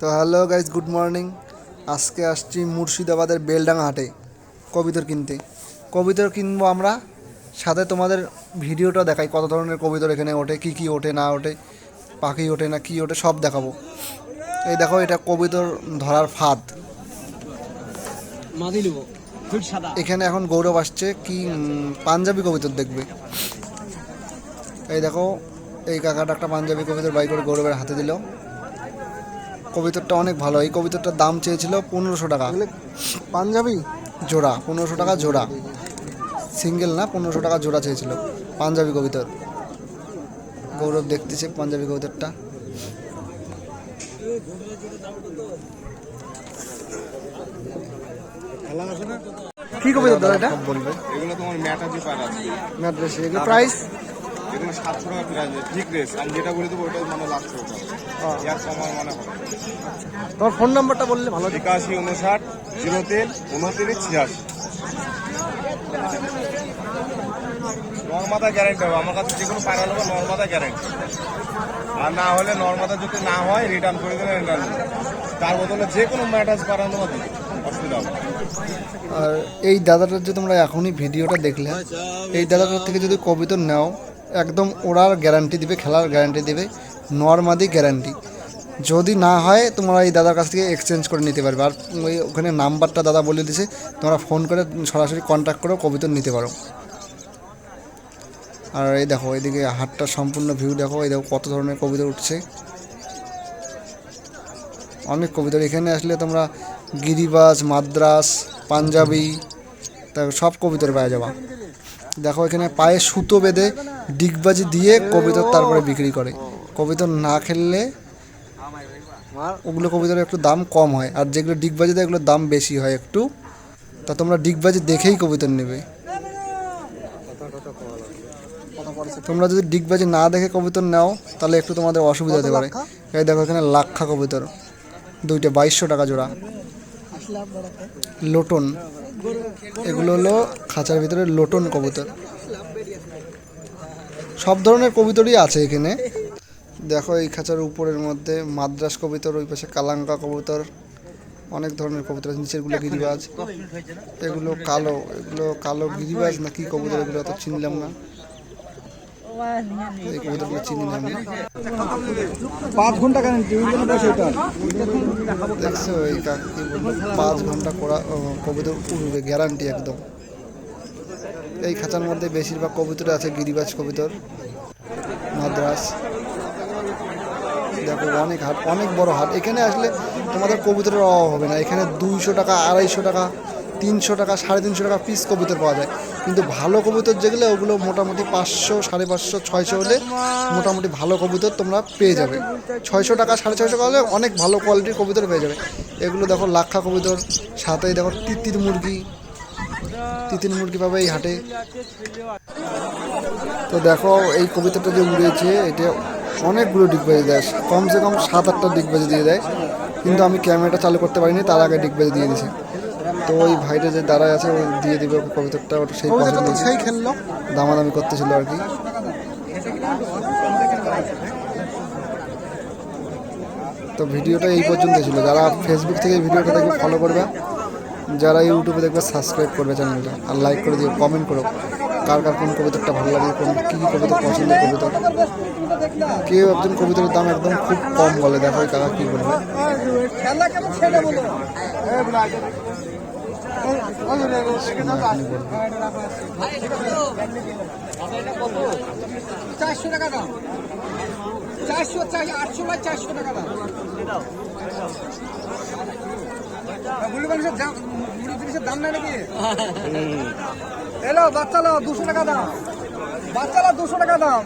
তো hello guys good morning. আজকে আসছি মুর্শিদাবাদের বেলডাঙ্গা হাটে কবিতর কিনতে। কবিতর কিনবো আমরা সাথে তোমাদের ভিডিওটা দেখাই কত ধরনের কবিতর এখানে ওঠে কি কি ওঠে না ওঠে পাখি ওঠে না কি ওঠে সব দেখাবো। এই দেখো এটা কবিতর ধরার ফাঁদ। মাদি নেব। এখানে এখন গৌরব আসছে কি পাঞ্জাবি কবিতর দেখবে। এই দেখো এই কাকাটা একটা পাঞ্জাবি কবিতর বাই করে গৌরবের হাতে দিল। কবিতরটা অনেক ভালো এই কবিতরটার দাম চেয়েছিল পনেরোশো টাকা। পাঞ্জাবি? জোড়া পনেরোশো টাকা জোড়া। সিঙ্গেল না পনেরোশো টাকা জোড়া চেয়েছিল পাঞ্জাবি কবিতর। গৌরব দেখতেছে পাঞ্জাবি কবিতরটা কি কবিতর দাদা এটা? বলবে। এগুলো তোমার ম্যাটাজি পার আছে। ম্যাড্রেস এগুলো প্রাইস? এগুলো সাতশো টাকা প্রাইস ঠিক রেস আমি যেটা বলে দেবো ওটা মানে লাস্ট ওটা। ইয়ার কমার মানে হবে। তোমার ফোন নাম্বারটা বললে ভালো। একাশি উনষাট জিরো তিন উনত্রিশ ছিয়াশি। নর্মাদা গ্যারেন্টি হবে। আমার কাছে যে কোনো পায়রা নেব নর্মাদা গ্যারেন্টি আর না হলে নর্মাদা যদি না হয় রিটার্ন করে দেবেন রিটার্ন তার বদলে যে কোনো ম্যাটাজ পায়রা নেব অসুবিধা হবে। আর এই দাদাটার যে তোমরা এখনই ভিডিওটা দেখলে, এই দাদাটার থেকে যদি কবিতর নাও, একদম ওড়ার গ্যারান্টি দিবে, খেলার গ্যারান্টি দিবে, নর্মাদি গ্যারান্টি যদি না হয়, তোমরা এই দাদার কাছ থেকে এক্সচেঞ্জ করে নিতে পারবে। আর ওই ওখানে নাম্বারটা দাদা বলে দিছে তোমরা ফোন করে সরাসরি কন্ট্যাক্ট করেও কবিতর নিতে পারো। আর এই দেখো, এদিকে হাটটা সম্পূর্ণ ভিউ দেখো, এই দেখো কত ধরনের কবিতা উঠছে। অনেক কবিতা এখানে আসলে তোমরা গিরিবাজ, মাদ্রাস, পাঞ্জাবি তারপর সব কবিতর পাওয়া যাবা। দেখো এখানে পায়ে সুতো বেঁধে ডিগবাজি দিয়ে কবিতর তারপরে বিক্রি করে। কবিতর না খেললে ওগুলো কবিতর একটু দাম কম হয়। আর যেগুলো ডিগবাজি দেয় এগুলোর দাম বেশি হয় একটু। তা তোমরা ডিগবাজি দেখেই কবিতর নেবে। তোমরা যদি ডিগবাজি না দেখে কবিতর নাও, তাহলে একটু তোমাদের অসুবিধা হতে পারে। এই দেখো এখানে লাক্ষা কবিতর। দুইটা বাইশশো টাকা জোড়া। লোটন। এগুলো হলো খাঁচার ভিতরে লোটন কবুতর। সব ধরনের কবুতরই আছে এখানে। দেখো এই খাঁচার উপরের মধ্যে মাদ্রাস কবুতর, ওই পাশে কালাঙ্কা কবুতর, অনেক ধরনের কবুতর আছে, নিচেরগুলো গিরিবাজ। এগুলো কালো এগুলো কালো গিরিবাজ না কি কবুতর, এগুলো অত চিনলাম না এই কবুতরগুলো চিনলাম না পাঁচ পাঁচ ঘণ্টা করা ও, কবুতর গ্যারান্টি একদম। এই খাঁচার মধ্যে বেশিরভাগ কবুতর আছে গিরিবাজ কবিতর মাদ্রাস। দেখো অনেক হাট অনেক বড় হাট। এখানে আসলে তোমাদের কবুতরের অভাব হবে না। এখানে দুইশো টাকা আড়াইশো টাকা তিনশো টাকা, সাড়ে তিনশো টাকা পিস কবুতর পাওয়া যায়। কিন্তু ভালো কবুতর যেগুলো, ওগুলো মোটামুটি পাঁচশো, সাড়ে পাঁচশো, ছয়শো হলে মোটামুটি ভালো কবুতর তোমরা পেয়ে যাবে। ছয়শো টাকা, সাড়ে ছয়শো টাকা হলে অনেক ভালো কোয়ালিটির কবুতর পেয়ে যাবে। এগুলো দেখো লাক্ষা কবুতর সাথে দেখো তিতির মুরগি তিতির মুরগি পাবে এই হাটে। তো দেখো, এই কবিতাটা যে উড়েছে, এটা অনেকগুলো ডিগবাজি দেয়। কমসে কম সাত আটটা ডিগবাজি দিয়ে দেয়। কিন্তু আমি ক্যামেরাটা চালু করতে পারিনি, তার আগে ডিগবাজি দিয়ে দিছে তো ওই ভাইটা যে দাঁড়ায় আছে ওই দিয়ে দিবে কবিতাটা ওটা সেই পছন্দ সেই খেললো দামাদামি করতেছিল আর কি তো ভিডিওটা এই পর্যন্ত ছিল যারা ফেসবুক থেকে ভিডিওটা দেখবে ফলো করবে যারা ইউটিউবে দেখবে সাবস্ক্রাইব করবে চ্যানেলটা আর লাইক করে দিও কমেন্ট করো কার কার কোন কবিতাটা ভালো লাগে কোন কী কী কবিতা পছন্দের কবিতা কেউ একজন কবিতার দাম একদম খুব কম বলে দেখো কাকা কী বলবে চারশো টাকা দাম চারশো আটশো বা চারশো টাকা দাম জিনিসের দাম নাই নাকি এলো বাচ্চা লো দুশো টাকা দাম বাচ্চা লো দুশো টাকা দাম